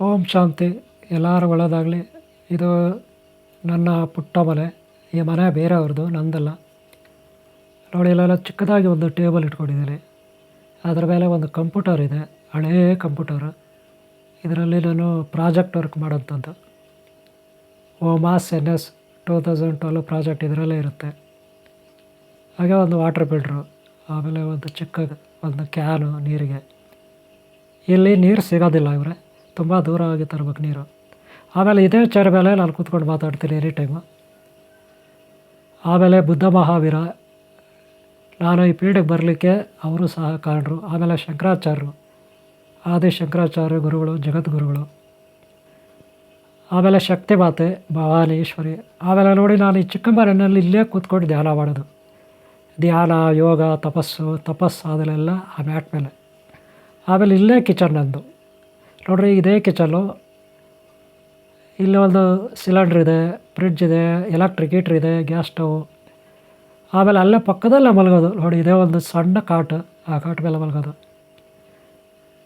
ಓಂ ಶಾಂತಿ. ಎಲ್ಲರೂ ಒಳ್ಳೆಯದಾಗಲಿ ಇದು ನನ್ನ ಪುಟ್ಟ ಮನೆ. ಈ ಮನೆ ಬೇರೆಯವ್ರದ್ದು ನಂದಲ್ಲ. ನೋಡಿ, ಇಲ್ಲೆಲ್ಲ ಚಿಕ್ಕದಾಗಿ ಒಂದು ಟೇಬಲ್ ಇಟ್ಕೊಂಡಿದ್ದೀನಿ. ಅದರ ಮೇಲೆ ಒಂದು ಕಂಪ್ಯೂಟರ್ ಇದೆ. ಹಳೇ ಕಂಪ್ಯೂಟರ್. ಇದರಲ್ಲಿ ನಾನು ಪ್ರಾಜೆಕ್ಟ್ ವರ್ಕ್ ಮಾಡೋಂಥದ್ದು ಓ mass N S two thousand twelve project ಇದರಲ್ಲೇ ಇರುತ್ತೆ. ಹಾಗೆ ಒಂದು ವಾಟರ್ ಫಿಲ್ಟ್ರು ಆಮೇಲೆ ಒಂದು ಚಿಕ್ಕ ಒಂದು ಕ್ಯಾನು ನೀರಿಗೆ. ಇಲ್ಲಿ ನೀರು ಸಿಗೋದಿಲ್ಲ ಇವರೇ. ತುಂಬ ದೂರವಾಗಿ ತರ್ಬೇಕು ನೀರು. ಆಮೇಲೆ ಇದೇ ವಿಚಾರ ಮೇಲೆ ನಾನು ಕೂತ್ಕೊಂಡು ಮಾತಾಡ್ತೀನಿ ಎನಿ ಟೈಮು. ಆಮೇಲೆ ಬುದ್ಧ ಮಹಾವೀರ, ನಾನು ಈ ಪೀಳಿಗೆ ಬರಲಿಕ್ಕೆ ಅವರು ಸಹ ಕಾರಣರು, ಆಮೇಲೆ ಶಂಕರಾಚಾರ್ಯರು, ಆದಿ ಶಂಕರಾಚಾರ್ಯ ಗುರುಗಳು, ಜಗದ್ಗುರುಗಳು. ಆಮೇಲೆ ಶಕ್ತಿ ಮಾತೆ, ಭವಾನಿ, ಈಶ್ವರಿ. ಆಮೇಲೆ ನೋಡಿ ನಾನು ಈ ಚಿಕ್ಕಂಬರಿನಲ್ಲಿ ಇಲ್ಲೇ ಕೂತ್ಕೊಂಡು ಧ್ಯಾನ ಮಾಡೋದು. ಧ್ಯಾನ, ಯೋಗ, ತಪಸ್ಸು ತಪಸ್ಸು ಅದನ್ನೆಲ್ಲ ಆ ಮ್ಯಾಟ್ ಮೇಲೆ. ಆಮೇಲೆ ಇಲ್ಲೇ ಕಿಚನ್ ನಂದು. ನೋಡ್ರಿ, ಇದೇ ಕಿಚನ್ನು ಇಲ್ಲಿ ಒಂದು ಸಿಲಿಂಡ್ರ್ ಇದೆ, ಫ್ರಿಡ್ಜ್ ಇದೆ, ಎಲೆಕ್ಟ್ರಿಕ್ ಹೀಟ್ರ್ ಇದೆ, ಗ್ಯಾಸ್ ಸ್ಟವ್. ಆಮೇಲೆ ಅಲ್ಲೇ ಪಕ್ಕದಲ್ಲೇ ಮಲಗೋದು. ನೋಡಿ, ಇದೇ ಒಂದು ಸಣ್ಣ ಕಾಟು. ಆ ಕಾಟ್ ಮೇಲೆ ಮಲಗೋದು.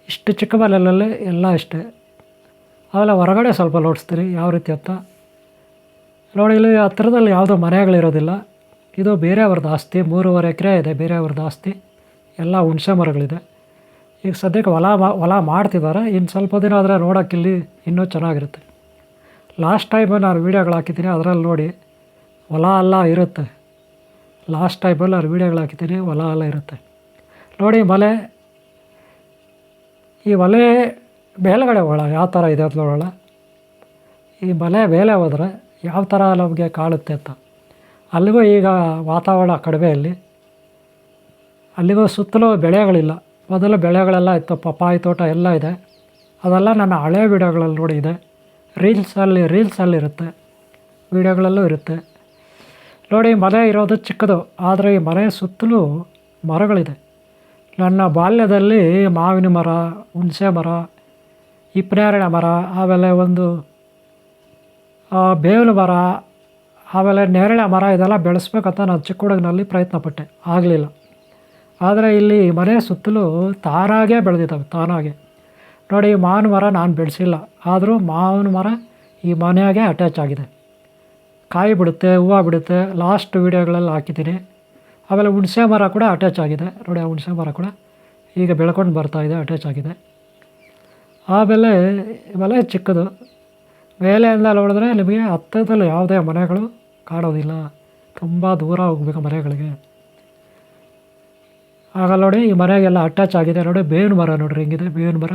ಇಷ್ಟು ಚಿಕ್ಕ ಮನೆಯಲ್ಲಿ ಎಲ್ಲ ಇಷ್ಟೇ. ಆಮೇಲೆ ಹೊರಗಡೆ ಸ್ವಲ್ಪ ನೋಡಿಸ್ತೀರಿ ಯಾವ ರೀತಿ ಅಂತ. ನೋಡಿ, ಇಲ್ಲಿ ಹತ್ರದಲ್ಲಿ ಯಾವುದೋ ಮನೆಗಳಿರೋದಿಲ್ಲ. ಇದು ಬೇರೆಯವ್ರದ್ದು ಆಸ್ತಿ. ಮೂರುವರೆ ಎಕರೆ ಇದೆ, ಬೇರೆಯವ್ರದ್ದು ಆಸ್ತಿ. ಎಲ್ಲ ಹುಣಸೆ ಮರಗಳಿದೆ. ಈಗ ಸದ್ಯಕ್ಕೆ ಹೊಲ ಹೊಲ ಮಾಡ್ತಿದ್ದಾರೆ. ಇನ್ನು ಸ್ವಲ್ಪ ದಿನ ಆದರೆ ನೋಡೋಕ್ಕಿಲ್ಲಿ ಇನ್ನೂ ಚೆನ್ನಾಗಿರುತ್ತೆ. ಲಾಸ್ಟ್ ಟೈಮ್ ನಾನು ವೀಡಿಯೋಗಳು ಹಾಕಿದ್ದೀನಿ, ಅದರಲ್ಲಿ ನೋಡಿ, ಹೊಲ ಎಲ್ಲ ಇರುತ್ತೆ. ಲಾಸ್ಟ್ ಟೈಮಲ್ಲಿ ನಾನು ವೀಡಿಯೋಗಳು ಹಾಕಿದ್ದೀನಿ, ಹೊಲ ಎಲ್ಲ ಇರುತ್ತೆ. ನೋಡಿ, ಮಲೆ, ಈ ಮಲೆ ಮೇಲುಗಡೆ ಹೋಗೋಣ ಯಾವ ಥರ ಇದೆ ಅಂತ ನೋಡೋಣ. ಈ ಮಲೆ ಮೇಲೆ ಹೋದರೆ ಯಾವ ಥರ ನಮಗೆ ಕಾಣುತ್ತೆ ಅಂತ. ಅಲ್ಲಿಗೂ ಈಗ ವಾತಾವರಣ ಕಡಿಮೆ ಅಲ್ಲಿ ಅಲ್ಲಿಗೂ ಸುತ್ತಲೂ ಬೆಳೆಗಳಿಲ್ಲ. ಮೊದಲು ಬೆಳೆಗಳೆಲ್ಲ ಇತ್ತು ಪಪ್ಪಾಯಿ ತೋಟ ಎಲ್ಲ ಇದೆ. ಅದೆಲ್ಲ ನನ್ನ ಹಳೆ ವೀಡಿಯೋಗಳಲ್ಲಿ ನೋಡಿ ಇದೆ. ರೀಲ್ಸಲ್ಲಿ ರೀಲ್ಸಲ್ಲಿರುತ್ತೆ ವೀಡಿಯೋಗಳಲ್ಲೂ ಇರುತ್ತೆ. ನೋಡಿ, ಮನೆ ಇರೋದು ಚಿಕ್ಕದು, ಆದರೆ ಈ ಮನೆ ಸುತ್ತಲೂ ಮರಗಳಿದೆ. ನನ್ನ ಬಾಲ್ಯದಲ್ಲಿ ಮಾವಿನ ಮರ, ಹುಣಸೆ ಮರ ಇಪ್ಪನೇರಳೆ ಮರ, ಆಮೇಲೆ ಒಂದು ಬೇವಿನ ಮರ, ಆಮೇಲೆ ನೇರಳೆ ಮರ, ಇದೆಲ್ಲ ಬೆಳೆಸ್ಬೇಕಂತ ನಾನು ಚಿಕ್ಕ ಹುಡುಗನಲ್ಲಿ ಪ್ರಯತ್ನಪಟ್ಟೆ. ಆಗಲಿಲ್ಲ. ಆದರೆ ಇಲ್ಲಿ ಮನೆ ಸುತ್ತಲೂ ತಾನಾಗೇ ಬೆಳೆದಿದ್ದಾವೆ, ತಾನಾಗೆ. ನೋಡಿ ಈ ಮಾವಿನ ಮರ ನಾನು ಬೆಳೆಸಿಲ್ಲ. ಆದರೂ ಮಾವಿನ ಮರ ಈ ಮನೆಯಾಗೆ ಅಟ್ಯಾಚ್ ಆಗಿದೆ. ಕಾಯಿ ಬಿಡುತ್ತೆ, ಹೂವು ಬಿಡುತ್ತೆ. ಲಾಸ್ಟ್ ವೀಡಿಯೋಗಳಲ್ಲಿ ಹಾಕಿದ್ದೀನಿ. ಆಮೇಲೆ ಹುಣಸೆ ಮರ ಕೂಡ ಅಟ್ಯಾಚ್ ಆಗಿದೆ. ನೋಡಿ, ಆ ಹುಣಸೆ ಮರ ಕೂಡ ಈಗ ಬೆಳ್ಕೊಂಡು ಬರ್ತಾ ಇದೆ ಅಟ್ಯಾಚ್ ಆಗಿದೆ. ಆಮೇಲೆ ಮಲೆ ಚಿಕ್ಕದು. ಮೇಲೆಯಿಂದ ನೋಡಿದ್ರೆ ನಿಮಗೆ ಹತ್ತದಲ್ಲಿ ಯಾವುದೇ ಮನೆಗಳು ಕಾಣೋದಿಲ್ಲ. ತುಂಬ ದೂರ ಹೋಗಬೇಕು ಮನೆಗಳಿಗೆ. ಆಗ ನೋಡಿ ಈ ಮನೆಗೆಲ್ಲ ಅಟ್ಯಾಚ್ ಆಗಿದೆ ನೋಡಿ, ಬೇವಿನ ಮರ ನೋಡ್ರಿ ಹಿಂಗಿದೆ, ಬೇವಿನ ಮರ.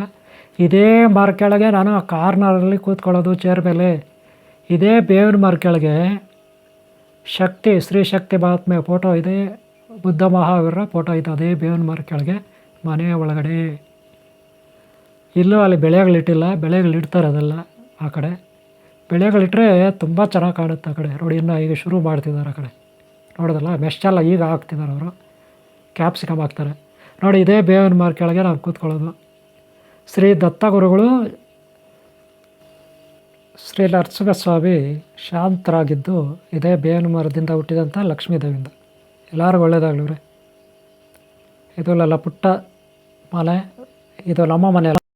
ಇದೇ ಮರ ಕೆಳಗೆ ನಾನು ಆ ಕಾರ್ನರಲ್ಲಿ ಕೂತ್ಕೊಳ್ಳೋದು ಚೇರ್ ಮೇಲೆ. ಇದೇ ಬೇವಿನ ಮರ ಕೆಳಗೆ ಶಕ್ತಿ ಸ್ತ್ರೀ ಶಕ್ತಿ ಮಹಾತ್ಮೆ ಫೋಟೋ ಇದೆ. ಬುದ್ಧ ಮಹಾವೀರ ಫೋಟೋ ಇದೆ ಅದೇ ಬೇವಿನ ಮರ ಕೆಳಗೆ ಮನೆಯ ಒಳಗಡೆ. ಇಲ್ಲೂ ಅಲ್ಲಿ ಬೆಳೆಗಳಿಟ್ಟಿಲ್ಲ ಬೆಳೆಗಳಿಡ್ತಾರೆ ಅದೆಲ್ಲ ಆ ಕಡೆ. ಬೆಳೆಗಳಿಟ್ಟರೆ ತುಂಬ ಚೆನ್ನಾಗಿ ಕಾಣುತ್ತೆ ಆ ಕಡೆ. ನೋಡಿ ಇನ್ನು ಈಗ ಶುರು ಮಾಡ್ತಿದ್ದಾರೆ ಆ ಕಡೆ. ನೋಡೋದಲ್ಲ ಮೆಷ್ಟೆಲ್ಲ ಈಗ ಹಾಕ್ತಿದ್ದಾರೆ ಅವರು. ಕ್ಯಾಪ್ಸಿಕಮ್ ಹಾಕ್ತಾರೆ ನೋಡಿ, ಇದೇ ಬೇವಿನ ಮರ ಕೆಳಗೆ ನಾವು ಕೂತ್ಕೊಳ್ಳೋದು. ಶ್ರೀ ದತ್ತಗುರುಗಳು ಶ್ರೀ ನರಸಿಂಹಸ್ವಾಮಿ ಶಾಂತರಾಗಿದ್ದು ಇದೇ ಬೇವಿನ ಮರದಿಂದ ಹುಟ್ಟಿದಂಥ ಲಕ್ಷ್ಮೀದೇವಿಯಿಂದ. ಎಲ್ಲರಿಗೂ ಒಳ್ಳೇದಾಗಲಿ ರೀ ಇದು ಎಲ್ಲ ಪುಟ್ಟ ಮನೆ, ಇದು ನಮ್ಮ ಮನೆ